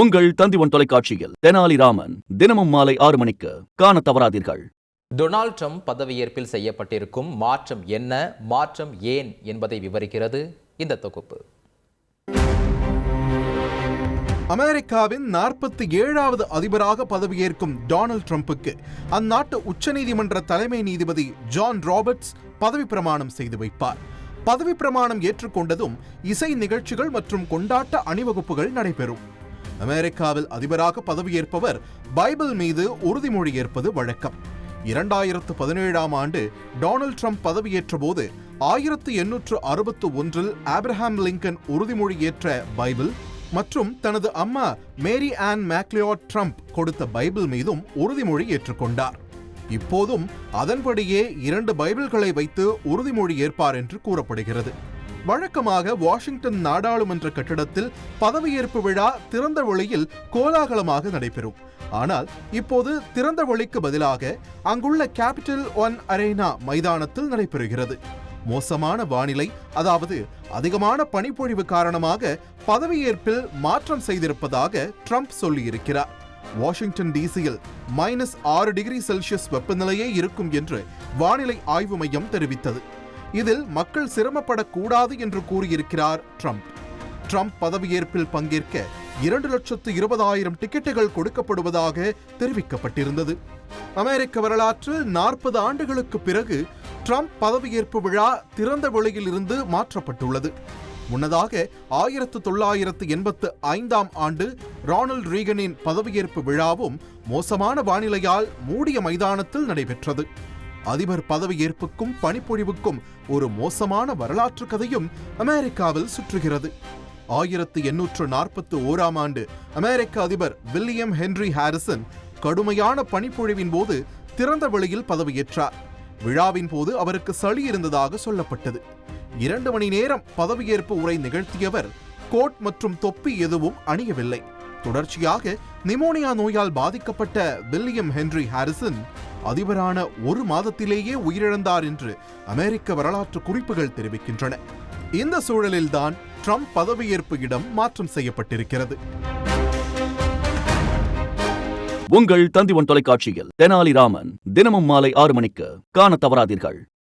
உங்கள் தந்திவன் தொலைக்காட்சியில் தெனாலிராமன் தினமும் மாலை ஆறு மணிக்கு காண தவறாதீர்கள். டொனால்ட் ட்ரம்ப் பதவியேற்பில் செய்யப்பட்டிருக்கும் மாற்றம் என்ன மாற்றம் ஏன் என்பதை விவரிக்கிறது இந்த தொகுப்பு. அமெரிக்காவின் நாற்பத்தி ஏழாவது அதிபராக பதவியேற்கும் டொனால்ட் ட்ரம்புக்கு அந்நாட்டு உச்சநீதிமன்ற தலைமை நீதிபதி ஜான் ராபர்ட்ஸ் பதவி பிரமாணம் செய்து வைப்பார். பதவி பிரமாணம் ஏற்றுக்கொண்டதும் இசை நிகழ்ச்சிகள் மற்றும் கொண்டாட்ட அணிவகுப்புகள் நடைபெறும். அமெரிக்காவில் அதிபராக பதவியேற்பவர் பைபிள் மீது உறுதிமொழி ஏற்பது வழக்கம். இரண்டாயிரத்து பதினேழாம் ஆண்டு டொனால்ட் ட்ரம்ப் பதவியேற்ற போது ஆயிரத்து எண்ணூற்று அறுபத்து ஒன்றில் ஆப்ரஹாம் லிங்கன் உறுதிமொழி ஏற்ற பைபிள் மற்றும் தனது அம்மா மேரி ஆன் மேக்லியாட் ட்ரம்ப் கொடுத்த பைபிள் மீதும் உறுதிமொழி ஏற்றுக்கொண்டார். இப்போதும் அதன்படியே இரண்டு பைபிள்களை வைத்து உறுதிமொழி ஏற்பார் என்று கூறப்படுகிறது. வழக்கமாக வாஷிங்டன் நாடாளுமன்ற கட்டிடத்தில் பதவியேற்பு விழா திறந்த வழியில் கோலாகலமாக நடைபெறும். ஆனால் இப்போது திறந்த வழிக்கு பதிலாக அங்குள்ள கேபிட்டல் ஒன் அரேனா மைதானத்தில் நடைபெறுகிறது. மோசமான வானிலை அதாவது அதிகமான பனிப்பொழிவு காரணமாக பதவியேற்பில் மாற்றம் செய்திருப்பதாக ட்ரம்ப் சொல்லியிருக்கிறார். வாஷிங்டன் டிசியில் மைனஸ் ஆறு டிகிரி செல்சியஸ் வெப்பநிலையே இருக்கும் என்று வானிலை ஆய்வு மையம் தெரிவித்தது. இதில் மக்கள் சிரமப்படக்கூடாது என்று கூறியிருக்கிறார் ட்ரம்ப். ட்ரம்ப் பதவியேற்பில் பங்கேற்க இரண்டு லட்சத்து இருபதாயிரம் டிக்கெட்டுகள் கொடுக்கப்படுவதாக தெரிவிக்கப்பட்டிருந்தது. அமெரிக்க வரலாற்றில் நாற்பது ஆண்டுகளுக்கு பிறகு ட்ரம்ப் பதவியேற்பு விழா திறந்த வெளியில் இருந்து மாற்றப்பட்டுள்ளது. முன்னதாக ஆயிரத்து தொள்ளாயிரத்து எண்பத்து ஐந்தாம் ஆண்டு ரானல்ட் ரீகனின் பதவியேற்பு விழாவும் மோசமான வானிலையால் மூடிய மைதானத்தில் நடைபெற்றது. அதிபர் பதவியேற்புக்கும் பனிப்பொழிவுக்கும் ஒரு மோசமான வரலாற்று கதையும் அமெரிக்காவில் சுற்றுகிறது. ஆயிரத்து எண்ணூற்று நாற்பத்து ஓராம் ஆண்டு அமெரிக்க அதிபர் வில்லியம் ஹென்ரி ஹாரிசன் கடுமையான பனிப்பொழிவின் போது திறந்த வெளியில் பதவியேற்றார். விழாவின் போது அவருக்கு சளி இருந்ததாக சொல்லப்பட்டது. இரண்டு மணி நேரம் பதவியேற்பு உரை நிகழ்த்தியவர் கோட் மற்றும் தொப்பி எதுவும் அணியவில்லை. தொடர்ச்சியாக நிமோனியா நோயால் பாதிக்கப்பட்ட வில்லியம் ஹென்ரி ஹாரிசன் அதிபரான ஒரு மாதத்திலேயே உயிரிழந்தார் என்று அமெரிக்க வரலாற்று குறிப்புகள் தெரிவிக்கின்றன. இந்த சூழலில்தான் ட்ரம்ப் பதவியேற்பு இடம் மாற்றம் செய்யப்பட்டிருக்கிறது. உங்கள் தந்திவன் தொலைக்காட்சியில் தெனாலிராமன் தினமும் மாலை ஆறு மணிக்கு காண தவறாதீர்கள்.